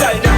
달려